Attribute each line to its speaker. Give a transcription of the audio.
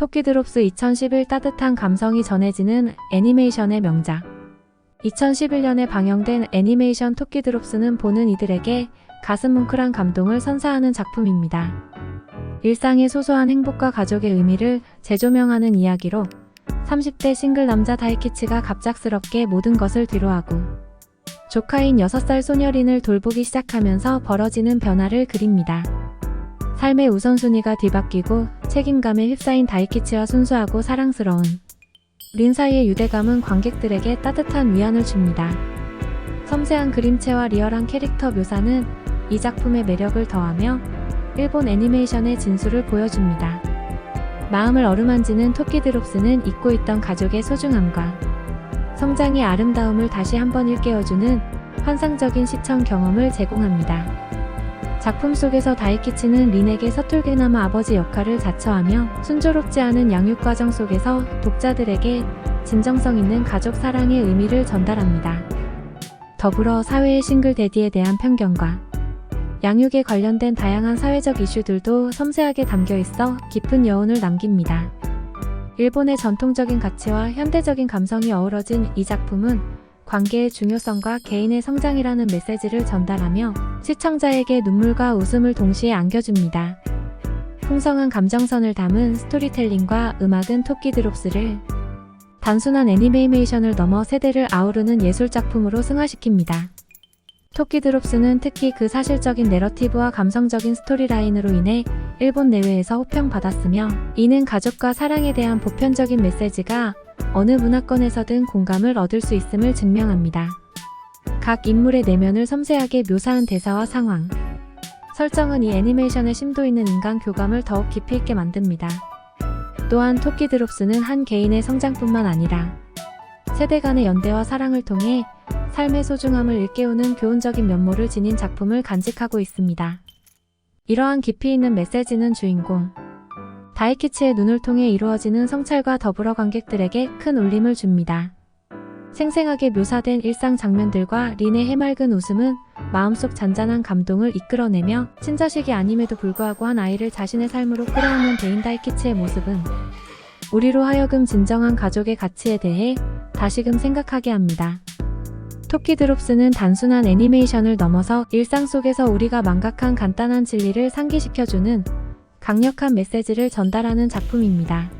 Speaker 1: 토끼드롭스 2011 따뜻한 감성이 전해지는 애니메이션의 명작. 2011년에 방영된 애니메이션 토끼드롭스는 보는 이들에게 가슴 뭉클한 감동을 선사하는 작품입니다. 일상의 소소한 행복과 가족의 의미를 재조명하는 이야기로 30대 싱글 남자 다이키치가 갑작스럽게 모든 것을 뒤로하고 조카인 6살 소녀린을 돌보기 시작하면서 벌어지는 변화를 그립니다. 삶의 우선순위가 뒤바뀌고 책임감에 휩싸인 다이키치와 순수하고 사랑스러운 린 사이의 유대감은 관객들에게 따뜻한 위안을 줍니다. 섬세한 그림체와 리얼한 캐릭터 묘사는 이 작품의 매력을 더하며 일본 애니메이션의 진수를 보여줍니다. 마음을 어루만지는 토끼드롭스는 잊고 있던 가족의 소중함과 성장의 아름다움을 다시 한번 일깨워주는 환상적인 시청 경험을 제공합니다. 작품 속에서 다이키치는 린에게 서툴게나마 아버지 역할을 자처하며 순조롭지 않은 양육 과정 속에서 독자들에게 진정성 있는 가족 사랑의 의미를 전달합니다. 더불어 사회의 싱글 데디에 대한 편견과 양육에 관련된 다양한 사회적 이슈들도 섬세하게 담겨 있어 깊은 여운을 남깁니다. 일본의 전통적인 가치와 현대적인 감성이 어우러진 이 작품은 관계의 중요성과 개인의 성장이라는 메시지를 전달하며 시청자에게 눈물과 웃음을 동시에 안겨줍니다. 풍성한 감정선을 담은 스토리텔링과 음악은 토끼드롭스를 단순한 애니메이션을 넘어 세대를 아우르는 예술작품으로 승화시킵니다. 토끼드롭스는 특히 그 사실적인 내러티브와 감성적인 스토리라인으로 인해 일본 내외에서 호평받았으며 이는 가족과 사랑에 대한 보편적인 메시지가 어느 문화권에서든 공감을 얻을 수 있음을 증명합니다. 각 인물의 내면을 섬세하게 묘사한 대사와 상황, 설정은 이 애니메이션의 심도 있는 인간 교감을 더욱 깊이 있게 만듭니다. 또한 토끼 드롭스는 한 개인의 성장뿐만 아니라 세대 간의 연대와 사랑을 통해 삶의 소중함을 일깨우는 교훈적인 면모를 지닌 작품을 간직하고 있습니다. 이러한 깊이 있는 메시지는 주인공 다이키치의 눈을 통해 이루어지는 성찰과 더불어 관객들에게 큰 울림을 줍니다. 생생하게 묘사된 일상 장면들과 린의 해맑은 웃음은 마음속 잔잔한 감동을 이끌어내며 친자식이 아님에도 불구하고 한 아이를 자신의 삶으로 끌어안는 데인 다이키치의 모습은 우리로 하여금 진정한 가족의 가치에 대해 다시금 생각하게 합니다. 토끼 드롭스는 단순한 애니메이션을 넘어서 일상 속에서 우리가 망각한 간단한 진리를 상기시켜주는 강력한 메시지를 전달하는 작품입니다.